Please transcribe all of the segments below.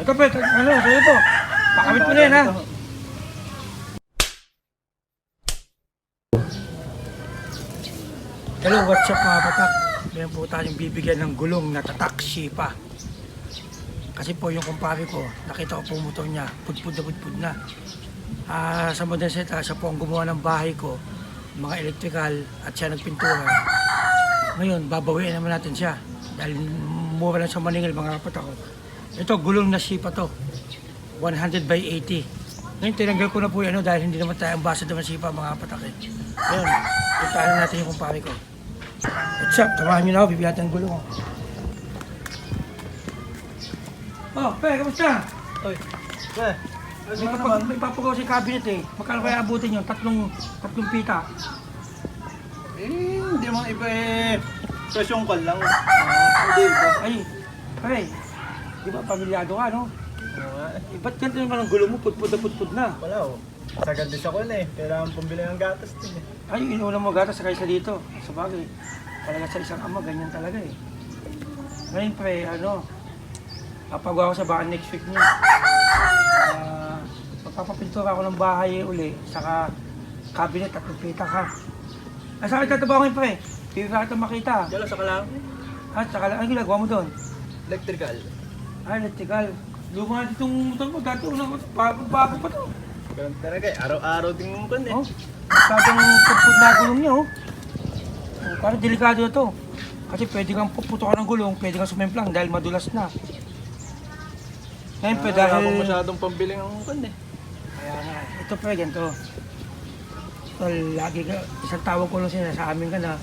Ito pre, ano, sa'yo to. Pakamit mo na yan ha. Hello, what's up mga patak? Meron po tayong bibigyan ng gulong na tatak pa. Kasi po yung kumpare ko, nakita ko po niya, pudpud na pudpud na. Ah, sa modern set, ah, siya po ang gumawa ng bahay ko, mga electrical at siya nagpintura. Ngayon, babawiin naman natin siya. Dahil mura lang sa maningil mga kapat ako. Ito, gulong na sipa to. 100 by 80. Ngayon, tinanggal ko na po yan no, dahil hindi naman tayo ang basa naman sipa mga eh. Ngayon, puntahan natin yung kumpare ko. What's up? Tamahan nyo na ako, bibigyan natin ng gulong. oh. Oh, pe, kamusta? Oy, pre. May, Ano papag- naman? may papagawa sa cabinet eh. Magkano kaya abutin yun? Tatlong, tatlong pita. Eh, hindi mo iba eh. Presyong call lang. Hindi iba. Ay, pare, di ba pamilyado ka, no? Oo nga. Eh, ba't ganito naman ang gulo mo? Pudpud na pudpud na. Wala oh. Sagad din ako na eh. Kailangan pambili ng gatas din eh. Ay, inuuna mo gatas sa kaysa dito. Sa bagay, talaga sa isang ama, ganyan talaga eh. Ngayon pre, ano, papagawa ko sa baka next week niya. Ah, magpapapintura ako ng bahay uli, saka cabinet at pipita ka. Ay, saan kita tabangan pre? Hindi ka kita makita. Yala sa kalang. At saka, ano ginagawa mo doon? Electrical. Ay, electrical. Luma na itong motor mo, dati unang bago, bago pa to. Ganun talaga eh. Araw-araw din mo kan eh. Oh, masyadong puput na gulong niya, oh. oh. Parang delikado na to. Kasi pwede kang puputokan ng gulong, pwede kang sumimplang dahil madulas na. Ngayon pa Ah, dahil... Wala akong masyadong pambili ng kan eh. Kaya nga, ito pa ganito. Well, lagi ka, isang tawag ko lang sila sa amin ka na,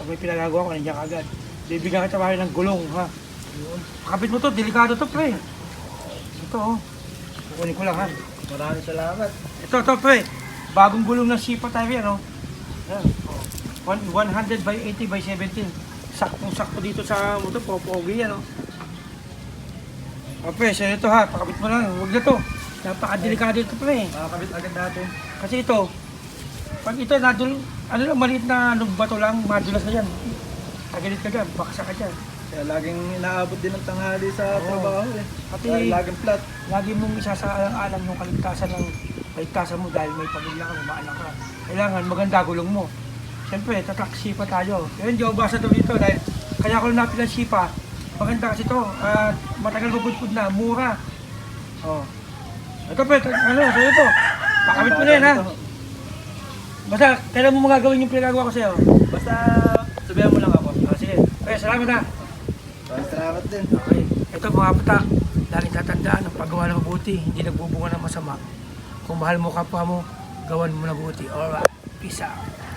pag may pinagagawa ko, nandiyan ka agad. Bibigyan kita pa ng gulong, ha? Kapit mo to, delikado to, pre. Ito, oh. Kukunin ko lang, ha? Maraming salamat. Ito, ito, pre. Bagong gulong ng sipa tayo yan, oh. Yan. oh. One- 100 by 80 by 17. Saktong-sakto dito sa motor, popogi yan, oh. O, pre, sa'yo ito, ha. Pakabit mo lang. Huwag na to. Napakadelikado ito, pre. Makakabit agad natin. Kasi ito, pag ito nadul, ano lang, maliit na ano, bato lang, madulas na yan. Kaganit ka dyan, baksa ka dyan. Kaya laging inaabot din ng tanghali sa Oo. trabaho eh. Pati- Dahil laging flat. Lagi mong isasaalang-alang yung kaligtasan ng kaligtasan mo dahil may pamilya ka, may maanak ka. Kailangan maganda gulong mo. Siyempre, tatak sipa tayo. Kaya hindi ako basa daw dito dahil kaya ako napil ng sipa. Maganda kasi ito. At matagal mabudpud na, mura. Oh. Ito pre, ito, ano, sa'yo ito. Pakamit mo na yan ha. Basta, kailan mo magagawin yung pinagawa ko sa'yo? Basta sabihan mo lang ako. Ah, sige. Okay, salamat ha. Salamat din. Okay. Ito mga patak, laging tatandaan ang paggawa ng mabuti, hindi nagbubunga ng masama. Kung mahal mo kapwa mo, gawan mo na mabuti. Alright, peace out.